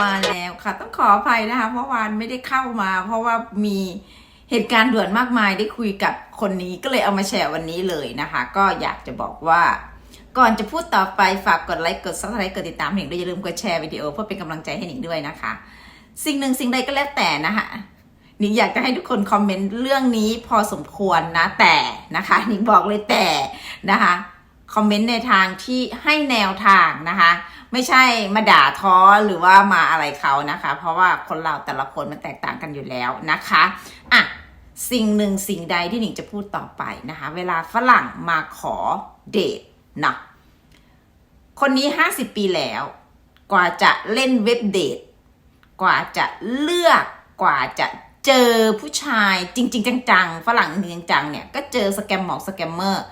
มาแล้วค่ะ ต้องขออภัยนะคะ เพราะวานไม่ได้เข้ามา เพราะว่ามีเหตุการณ์ด่วนมากมายได้คุยกับคนนี้ก็เลยเอามาแชร์วันนี้เลยนะคะ ก็อยากจะบอกว่าก่อนจะพูดต่อไปฝากกดไลค์กดซับสไครต์กดติดตามหนิงด้วยอย่าลืมกดแชร์วิดีโอเพื่อเป็นกำลังใจให้หนิงด้วยนะคะ สิ่งหนึ่งสิ่งใดก็แล้วแต่นะคะหนิงอยากจะให้ทุกคนคอมเมนต์เรื่องนี้พอสมควรนะแต่นะคะหนิงบอกเลยแต่นะคะ คอมเมนต์ในทางที่ให้แนวทางนะคะ ไม่ใช่มาด่าท้อหรือว่ามาอะไรเขานะคะ เพราะว่าคนเราแต่ละคนมันแตกต่างกันอยู่แล้วนะคะอะสิ่งหนึ่งสิ่งใดที่หนิงจะพูดต่อไปนะคะ เวลาฝรั่งมาขอเดทนะคนนี้50ปีแล้ว กว่าจะเล่นเว็บเดทกว่าจะเลือกกว่าจะเจอผู้ชายจริง ๆ จังๆฝรั่งจริงจังเนี่ยก็เจอสแกมหมอกสแกมเมอร์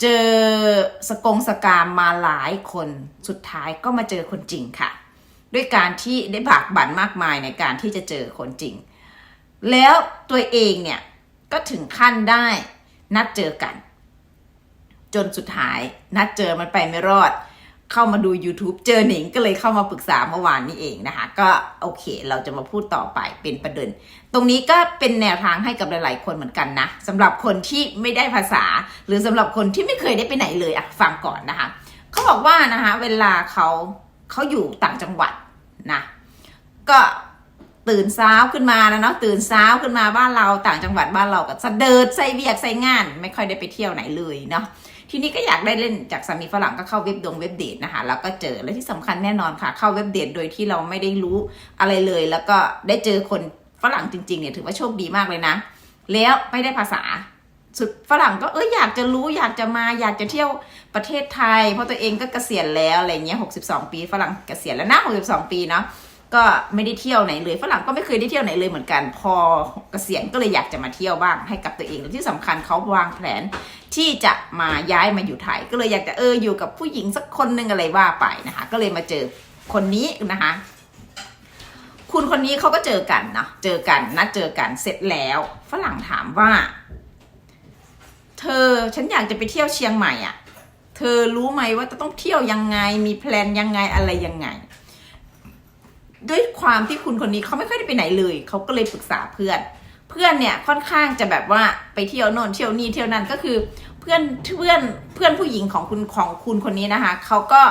เจอสกงสกามมาหลายคนสุดท้ายก็มาเจอคนจริงค่ะ ด้วยการที่ได้บากบั่นมากมายในการที่จะเจอคนจริง แล้วตัวเองเนี่ย ก็ถึงขั้นได้นัดเจอกัน จนสุดท้ายนัดเจอมันไปไม่รอด เข้ามาดู YouTube เจอหนิงก็เลยเข้ามาปรึกษาเมื่อวานนี้เองนะคะ ก็โอเคเราจะมาพูดต่อไปเป็นประเด็น ตรงนี้ก็เป็นแนวทางให้กับหลาย ๆ คนเหมือนกันนะสำหรับคนที่ไม่ได้ภาษา หรือสำหรับคนที่ไม่เคยได้ไปไหนเลยอะฟังก่อนนะคะเขาบอกว่านะคะเวลาเขาเขาอยู่ต่างจังหวัดนะก็ตื่นเช้าขึ้นมานะเนาะตื่นเช้าขึ้นมาบ้านเราต่างจังหวัดบ้านเราก็สะเดิดใส่เบียกใส่งาน ไม่ค่อยได้ไปเที่ยวไหนเลยเนาะ ทีนี้ก็อยากได้เล่นจากสามีฝรั่งก็เข้าเว็บดงเว็บเดทนะคะแล้วก็เจอและที่สำคัญแน่นอนค่ะ เข้าเว็บเดทโดยที่เราไม่ได้รู้อะไรเลย แล้วก็ได้เจอคนฝรั่งจริงๆเนี่ยถือว่าโชคดีมากเลยนะ แล้วไม่ได้ภาษาสุดฝรั่งก็เอออยากจะรู้อยากจะมาอยากจะเที่ยวประเทศไทย เพราะตัวเองก็เกษียณแล้วอะไรเงี้ย62ปีฝรั่งเกษียณแล้วนะ62ปีเนาะ ก็ไม่ได้เที่ยวไหนเลยฝรั่งก็ไม่เคยได้เที่ยวไหนเลยเหมือนกัน พอเกษียณก็เลยอยากจะมาเที่ยวบ้างให้กับตัวเองและที่สำคัญเขาวางแผนที่จะมาย้ายมาอยู่ไทย ก็เลยอยากจะเอออยู่กับผู้หญิงสักคนหนึ่งอะไรว่าไปนะคะ ก็เลยมาเจอคนนี้นะคะ คุณคนนี้เขาก็เจอกันนะเจอกันนัดเจอกันเสร็จแล้วฝรั่งถามว่า เธอฉันอยากจะไปเที่ยวเชียงใหม่อะ่ะ เธอรู้ไหมว่าจะต้องเที่ยวยังไงมีแพลนยังไงอะไรยังไง ด้วยความที่คุณคนนี้เขาไม่ค่อยได้ไปไหนเลย เขาก็เลยปรึกษาเพื่อน เพื่อนเนี่ยค่อนข้างจะแบบว่าไปเที่ยวโน่นเที่ยวนี่เที่ยวนั่นก็คือ เพื่อนเพื่อนเพื่อนผู้หญิงของคุณของคุณคนนี้นะคะเขาก็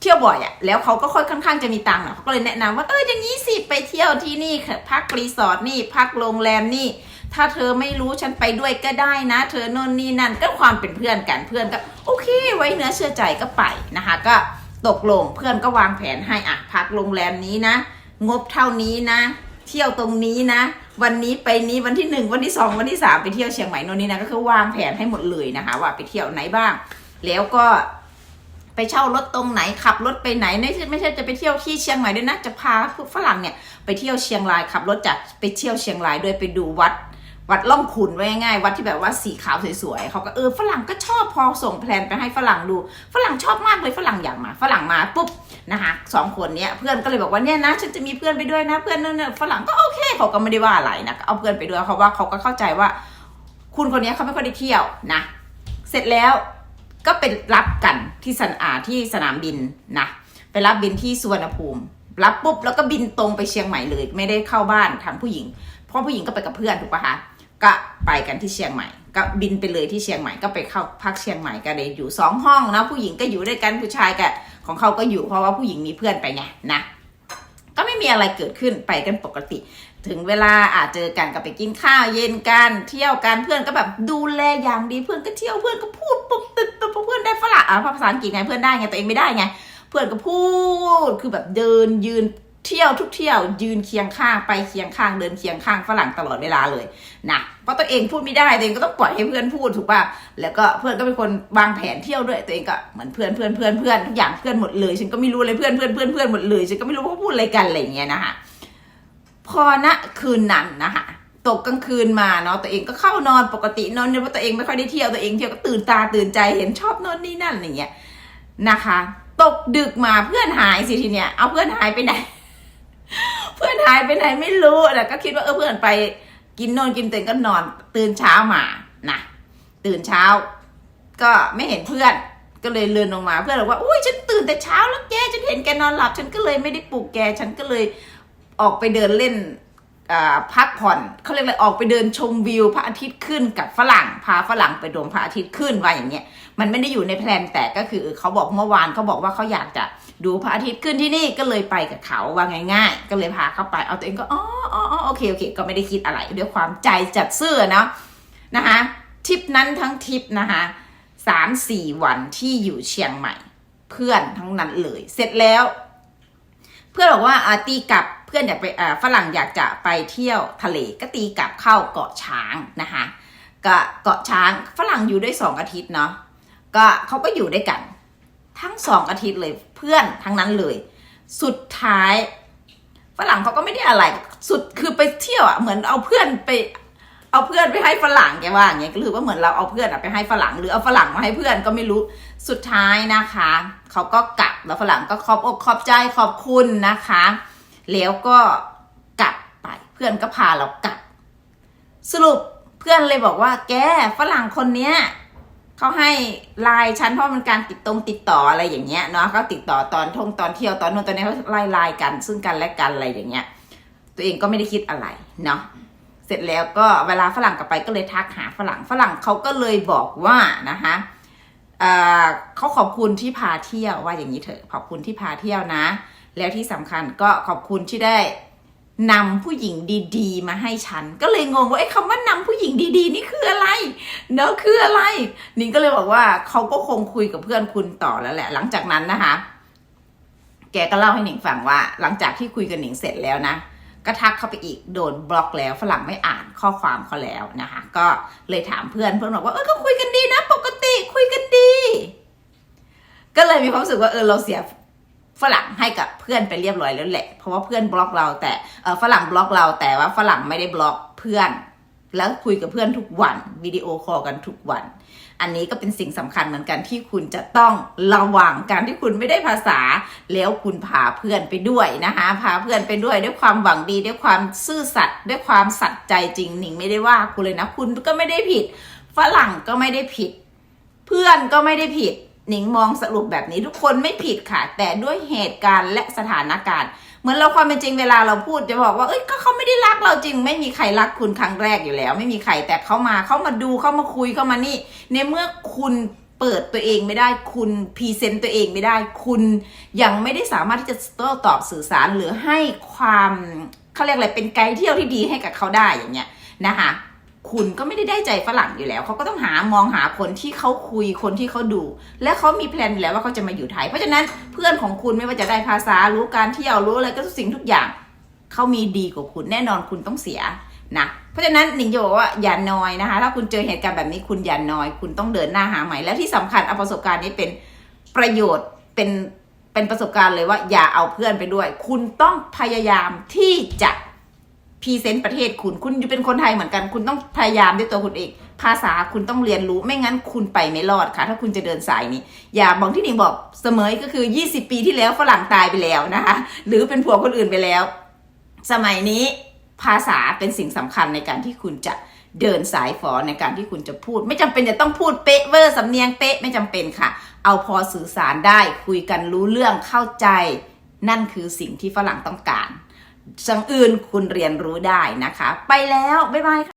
เที่ยวบ่อยอะแล้วเขาก็ค่อยค่อนข้างจะมีตังค์อะเขาก็เลยแนะนำว่าเอออย่างนี้สิไปเที่ยวที่นี่พักรีสอร์ทนี่พักโรงแรมนี่ ถ้าเธอไม่รู้ฉันไปด้วยก็ได้นะ เธอโน่นนี่นั่นก็ความเป็นเพื่อนกันเพื่อนก็โอเค ไว้เนื้อเชื่อใจก็ไปนะคะก็ ตกลงเพื่อนก็วางแผนให้อะพักโรงแรมนี้นะ งบเท่านี้นะ เที่ยวตรงนี้นะ วันนี้ไปนี้วันที่หนึ่งวันที่สองวันที่สามไปเที่ยวเชียงใหม่โน่นนี่นะก็คือวางแผนให้หมดเลยนะคะ ว่าไปเที่ยวไหนบ้าง แล้วก็ไปเช่ารถตรงไหนขับรถไปไหนไม่ใช่ไม่ใช่จะไปเที่ยวที่เชียงใหม่ด้วยนะจะพาพวกฝรั่งเนี่ยไปเที่ยวเชียงรายขับรถจากไปเที่ยวเชียงรายด้วยไปดูวัด วัดล่องขุนไว้ง่ายวัดที่แบบว่าสีขาวสวยๆเขาก็เออฝรั่งก็ชอบพอส่งแพลนไปให้ฝรั่งดู ฝรั่งชอบมากเลยฝรั่งอยากมา ฝรั่งมาปุ๊บนะคะสองคนเนี้ยเพื่อนก็เลยบอกว่าเนี่ยนะฉันจะมีเพื่อนไปด้วยนะ เพื่อนนั่นน่ะฝรั่งก็โอเคเขาก็ไม่ได้ว่าอะไรนะเอาเพื่อนไปด้วยเขาว่าเขาก็เข้าใจว่า คุณคนนี้เขาไม่ค่อยได้เที่ยวนะ เสร็จแล้วก็ไปรับกันที่สนอาที่สนามบินนะไปรับบินที่สุวรรณภูมิรับปุ๊บแล้วก็บินตรงไปเชียงใหม่เลย ไม่ได้เข้าบ้านทางผู้หญิง เพราะผู้หญิงก็ไปกับเพื่อนถูกปะคะ ก็ไปกันที่เชียงใหม่ ก็บินไปเลยที่เชียงใหม่ก็ไปเข้าพักเชียงใหม่ก็เลยอยู่สองห้องนะผู้หญิงก็อยู่ด้วยกันผู้ชายก็ของเขาก็อยู่เพราะว่าผู้หญิงมีเพื่อนไปไงนะก็ไม่มีอะไรเกิดขึ้นไปกันปกติ ถึงเวลาอาจเจอกันก็ไปกินข้าวเย็นกันเที่ยวกันเพื่อนก็แบบดูแลอย่างดีเพื่อนก็เที่ยวเพื่อนก็พูดปุ๊บตึ๊ดตึ๊ดเพื่อนได้ฝรั่งอะภาษาอังกฤษไงเพื่อนได้ไงตัวเองไม่ได้ไง เพื่อนก็พูดคือแบบเดินยืน เที่ยวทุกเที่ยวยืนเคียงข้างไปเคียงข้างเดินเคียงข้างฝรั่งตลอดเวลาเลยนะเพราะตัวเองพูดไม่ได้ตัวเองก็ต้องปล่อยให้เพื่อนพูดถูกป่ะแล้วก็เพื่อนก็เป็นคนวางแผนเที่ยวด้วยตัวเองก็เหมือนเพื่อนเพื่อนเพื่อนเพื่อนทุกอย่างเพื่อนหมดเลย ฉันก็ไม่รู้เลยเพื่อนเพื่อนเพื่อนเพื่อนหมดเลยฉันก็ไม่รู้ว่าพูดอะไรกันอะไรเงี้ยนะคะพอณคืนนั้นนะคะตกกลางคืนมาเนาะตัวเองก็เข้านอนปกตินอนเนี่ยเพราะตัวเองไม่ค่อยได้เที่ยวตัวเองเที่ยวก็ตื่นตาตื่นใจเห็นชอบน่นนี่นั่นอะไรเงี้ยนะคะ ตกดึกมาเพื่อนหายสิทีเนี้ยเอาเพื่อนหายไปไหน เพื่อนหายไปไหนไม่รู้แต่ก็คิดว่าเออเพื่อนไปกินนอนกินเต็นก็นอน ตื่นเช้ามานะตื่นเช้า ก็ไม่เห็นเพื่อนก็เลยเลือนลงมาเพื่อนบอกว่าอุ้ยฉันตื่นแต่เช้าแล้วแกฉันเห็นแกนอนหลับ ฉันก็เลยไม่ได้ปลุกแกฉันก็เลยออกไปเดินเล่น พักผ่อนเขาเรียกอะไรออกไปเดินชมวิว พระอาทิตย์ขึ้นกับฝรั่งพาฝรั่งไปดมพระอาทิตย์ขึ้นว่าอย่างเงี้ยมันไม่ได้อยู่ในแพลนแต่ก็คือเขาบอกเมื่อวานเขาบอกว่าเขาอยากจะดูพระอาทิตย์ขึ้นที่นี่ก็เลยไปกับเขาว่าง่าย ๆ ก็เลยพาเขาไปเอาตัวเองก็อ๋ออ๋อโอเคโอเคก็ไม่ได้คิดอะไรด้วยความใจจัดเสื้อเนาะนะคะทริปนั้นทั้งทริปนะคะสามสี่วันที่อยู่เชียงใหม่ เพื่อนทั้งนั้นเลย เสร็จแล้ว เพื่อนบอกว่าอาตีกลับ พื่อนอยากไปฝรั่งอยากจะไปเที่ยวทะเลก็ตีกลับเข้าเกาะช้างนะคะก็เกาะช้างฝรั่งอยู่ได้สองอาทิตย์เนาะก็เขาก็อยู่ด้วยกัน ทั้งสองอาทิตย์เลยเพื่อนทั้งนั้นเลย สุดท้าย ฝรั่งเขาก็ไม่ได้อะไรสุดคือไปเที่ยวอะเหมือนเอาเพื่อนไป เอาเพื่อนไปให้ฝรั่งแกว่าอย่างเงี้ยก็คือว่าเหมือนเราเอาเพื่อนอะไปให้ฝรั่งหรือเอาฝรั่งมาให้เพื่อนก็ไม่รู้สุดท้ายนะคะเขาก็กลับแล้วฝรั่งก็ขอบอกขอบใจขอบคุณนะคะ แล้วก็กลับไปเพื่อนก็พาเรากลับ สรุปเพื่อนเลยบอกว่า แกฝรั่งคนเนี้ยเขาให้ไลน์ฉันเพราะมันการติดตรงติดต่ออะไรอย่างเงี้ยเนาะเขาติดต่อตอนท่องตอนเที่ยวตอนนู้นตอนนี้เขาไล่ไลน์กันซึ่งกันและกันอะไรอย่างเงี้ย ตัวเองก็ไม่ได้คิดอะไรเนาะเสร็จแล้วก็เวลาฝรั่งกลับไปก็เลยทักหาฝรั่งฝรั่งเขาก็เลยบอกว่านะคะเเขาขอบคุณที่พาเที่ยวว่าอย่างนี้เถอะขอบคุณที่พาเที่ยวนะ แล้วที่สำคัญก็ขอบคุณที่ได้นำผู้หญิงดีๆ มาให้ฉัน ก็เลยงงว่าไอ้คำว่านำผู้หญิงดีๆ นี่คืออะไรเนอะคืออะไร นิงก็เลยบอกว่าเขาก็คงคุยกับเพื่อนคุณต่อแล้วแหละ หลังจากนั้นนะคะ แกก็เล่าให้หนิงฟังว่า หลังจากที่คุยกับหนิงเสร็จแล้วนะก็ทักเข้าไปอีกโดนบล็อกแล้วฝรั่งไม่อ่านข้อความเขาแล้วนะคะ ก็เลยถามเพื่อนเพื่อนบอกว่าเออก็คุยกันดีนะ ปกติคุยกันดี ก็เลยมีความรู้สึกว่าเออเราเสีย ฝรั่งให้กับเพื่อนไปเรียบร้อยแล้วแหละ เพราะว่าเพื่อนบล็อกเราแต่ฝรั่งบล็อกเราแต่ว่าฝรั่งไม่ได้บล็อกเพื่อน แล้วคุยกับเพื่อนทุกวันวิดีโอคอลกันทุกวัน อันนี้ก็เป็นสิ่งสำคัญเหมือนกันที่คุณจะต้องระวังการที่คุณไม่ได้ภาษา แล้วคุณพาเพื่อนไปด้วยนะคะพาเพื่อนไปด้วยด้วยความหวังดีด้วยความซื่อสัตย์ด้วยความสัตย์ใจจริงหนิงไม่ได้ว่าคุณเลยนะคุณก็ไม่ได้ผิด ฝรั่งก็ไม่ได้ผิด เพื่อนก็ไม่ได้ผิด หนิงมองสรุปแบบนี้ทุกคนไม่ผิดค่ะ แต่ด้วยเหตุการณ์และสถานการณ์ เหมือนเราความเป็นจริงเวลาเราพูดจะบอกว่าเอ้ยก็เขาไม่ได้รักเราจริง ไม่มีใครรักคุณครั้งแรกอยู่แล้ว ไม่มีใครแต่เขามาเขามาดูเขามาคุยเขามานี่ ในเมื่อคุณเปิดตัวเองไม่ได้คุณพรีเซนต์ตัวเองไม่ได้ คุณยังไม่ได้สามารถที่จะโต้ตอบสื่อสารหรือให้ความเขาเรียกอะไรเป็นไกด์เที่ยวที่ดีให้กับเขาได้อย่างเงี้ยนะคะ คุณก็ไม่ได้ได้ใจฝรั่งอยู่แล้ว เขาก็ต้องหามองหาคนที่เขาคุยคนที่เขาดู และเขามีแพลนแล้วว่าเขาจะมาอยู่ไทย เพราะฉะนั้นเพื่อนของคุณไม่ว่าจะได้ภาษารู้การเที่ยวรู้อะไรก็ทุกสิ่งทุกอย่างเขามีดีกว่าคุณแน่นอนคุณต้องเสียนะเพราะฉะนั้นหนิงจะบอกว่าอย่านอยนะคะ ถ้าคุณเจอเหตุการณ์แบบนี้คุณอย่านอย คุณต้องเดินหน้าหาใหม่และที่สำคัญเอาประสบการณ์นี้เป็นประโยชน์เป็นเป็นประสบการณ์เลยว่าอย่าเอาเพื่อนไปด้วย คุณต้องพยายามที่จะ พรีเซนต์ประเทศคุณ คุณเป็นคนไทยเหมือนกัน คุณต้องพยายามด้วยตัวคุณเอง ภาษาคุณต้องเรียนรู้ ไม่งั้นคุณไปไม่รอดค่ะ ถ้าคุณจะเดินสายนี้ อย่าบอกที่หนิงบอกเสมอก็คือ 20 ปีที่แล้วฝรั่งตายไปแล้วนะคะ หรือเป็นผัวคนอื่นไปแล้ว สมัยนี้ภาษาเป็นสิ่งสำคัญในการที่คุณจะเดินสายฝอในการที่คุณจะพูด ไม่จำเป็นจะต้องพูดเป๊ะเวอร์สำเนียงเป๊ะไม่จำเป็นค่ะ เอาพอสื่อสารได้คุยกันรู้เรื่องเข้าใจ นั่นคือสิ่งที่ฝรั่งต้องการ สังอื่นคุณเรียนรู้ได้นะคะ ไปแล้ว บ๊ายบายค่ะ